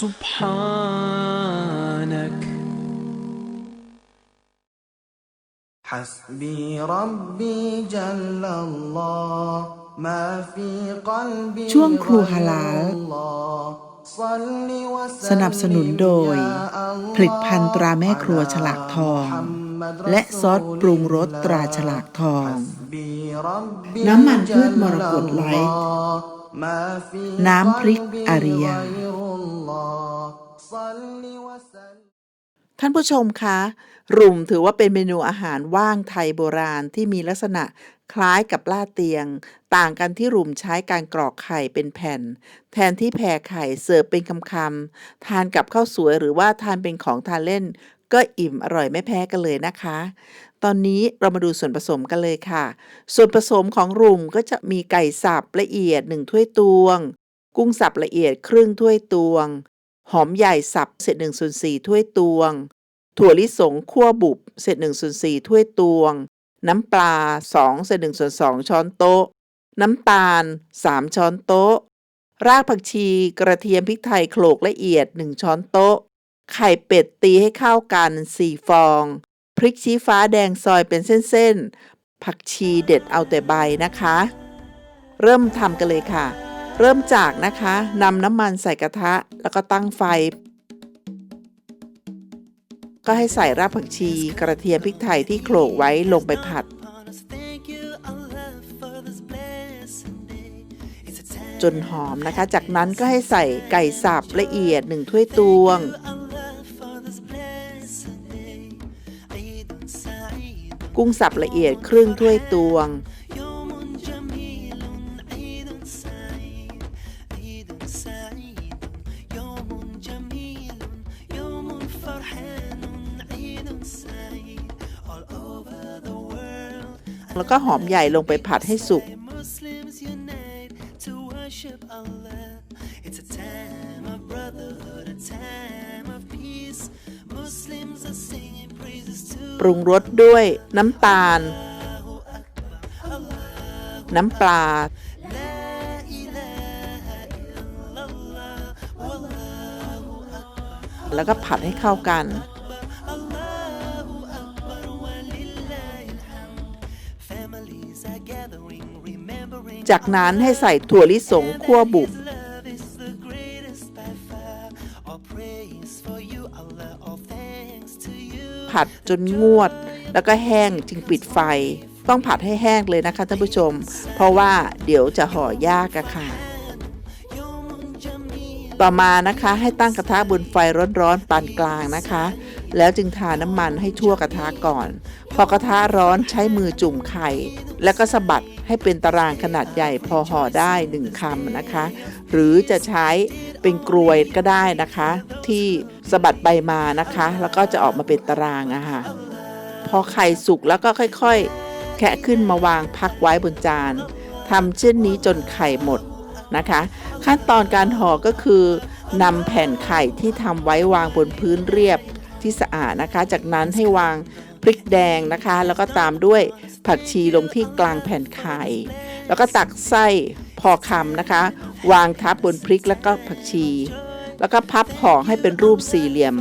سبحانك حسبي ربي جل الله ما في قلبي ช่วงครูฮาลาล غير الله صل وسلم สนับสนุนโดย يا الله ผลิตภัณฑ์ตราแม่ครัวฉลากทอง محمد และซอสปรุงรสตราฉลากทอง حسبي ربي น้ำมันพืชมรกต جل ไลท์ الله ما في น้ำพริก قلبي อาริยา ท่านผู้ชมคะรุมถือว่าเป็นเมนูอาหารว่างไทยโบราณที่มีลักษณะคล้ายกับลาดเตียง ต่างกันที่รุมใช้การกรอกไข่เป็นแผ่น แทนที่แผ่ไข่เสิร์ฟเป็นคำๆทานกับข้าวสวยหรือว่าทานเป็นของทานเล่น ก็อิ่มอร่อยไม่แพ้กันเลยนะคะ ตอนนี้เรามาดูส่วนผสมกันเลยค่ะ ส่วนผสมของรุมก็จะมีไก่สับละเอียด1ถ้วยตวง กุ้งสับละเอียดครึ่งถ้วยตวง หอมใหญ่สับเศษ1ส่วน4ถ้วยตวง ถั่วลิสงคั่วบุบเศษ1ส่วน4ถ้วยตวง น้ำปลา2เศษ1ส่วน2ช้อนโต๊ะ น้ำตาล3ช้อนโต๊ะ รากผักชีกระเทียมพริกไทยโขลกละเอียด1ช้อนโต๊ะ ไข่เป็ดตีให้เข้ากัน4ฟอง พริกชี้ฟ้าแดงซอยเป็นเส้นๆผักชีเด็ดเอาแต่ใบนะคะ เริ่มทำกันเลยค่ะ เริ่มจากนะคะนำน้ำมันใส่กระทะแล้วก็ตั้งไฟ ก็ให้ใส่รากผักชีกระเทียมพริกไทยที่โขลกไว้ลงไปผัด จนหอมนะคะ จากนั้นก็ให้ใส่ไก่สับละเอียด1ถ้วยตวง กุ้งสับละเอียดครึ่งถ้วยตวง แล้วก็หอมใหญ่ลงไปผัดให้สุก Muslims unite to worship Allah. It's a time of brotherhood, a time of peace. Muslims are singing praises to ปรุงรสด้วยน้ำตาล น้ำปลา La ilaha illallah. Wallahu akbar. แล้วก็ผัดให้เข้ากัน จากนั้นให้ใส่ถั่วลิสงคั่วบุบ ผัดจนงวด แล้วก็แห้งจึงปิดไฟ ต้องผัดให้แห้งเลยนะคะท่านผู้ชม เพราะว่าเดี๋ยวจะห่อยากอะค่ะ ต่อมานะคะให้ตั้งกระทะบนไฟร้อนๆปานกลางนะคะ แล้วจึงทาน้ำมันให้ทั่วกระทะก่อน พอกระทะร้อนใช้มือจุ่มไข่ แล้วก็สะบัดให้เป็นตารางขนาดใหญ่พอห่อได้หนึ่งคำนะคะ หรือจะใช้เป็นกรวยก็ได้นะคะ ที่สะบัดใบมานะคะ แล้วก็จะออกมาเป็นตารางอะค่ะพอไข่สุกแล้วก็ค่อยๆ แคะขึ้นมาวางพักไว้บนจานทำเช่นนี้จนไข่หมด นะคะ ขั้นตอนการห่อก็คือนำแผ่นไข่ที่ทำไว้วางบนพื้นเรียบที่สะอาดนะคะ จากนั้นให้วางพริกแดงนะคะ แล้วก็ตามด้วยผักชีลงที่กลางแผ่นไข่ แล้วก็ตักไส้พอคำนะคะ วางทับบนพริกแล้วก็ผักชี แล้วก็พับห่อให้เป็นรูปสี่เหลี่ยม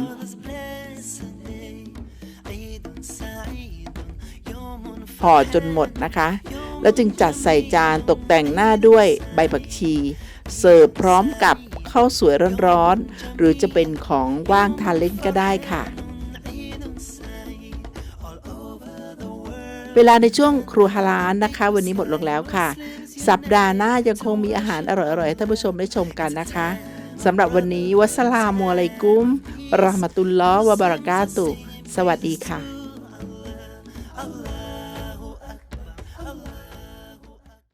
ห่อจนหมดนะคะ แล้วจึงจัดใส่จานตกแต่งหน้าด้วยใบผักชี เสิร์ฟพร้อมกับข้าวสวยร้อนๆ หรือจะเป็นของว่างทานเล่นก็ได้ค่ะ เวลาในช่วงครัวฮาลานนะคะ วันนี้หมดลงแล้วค่ะ สัปดาห์หน้ายังคงมีอาหารอร่อยๆให้ท่านผู้ชมได้ชมกันนะคะสำหรับวันนี้วัสลามุอะลัยกุ้มรอมะตุลลอวะบะเรากาตุ สวัสดีค่ะ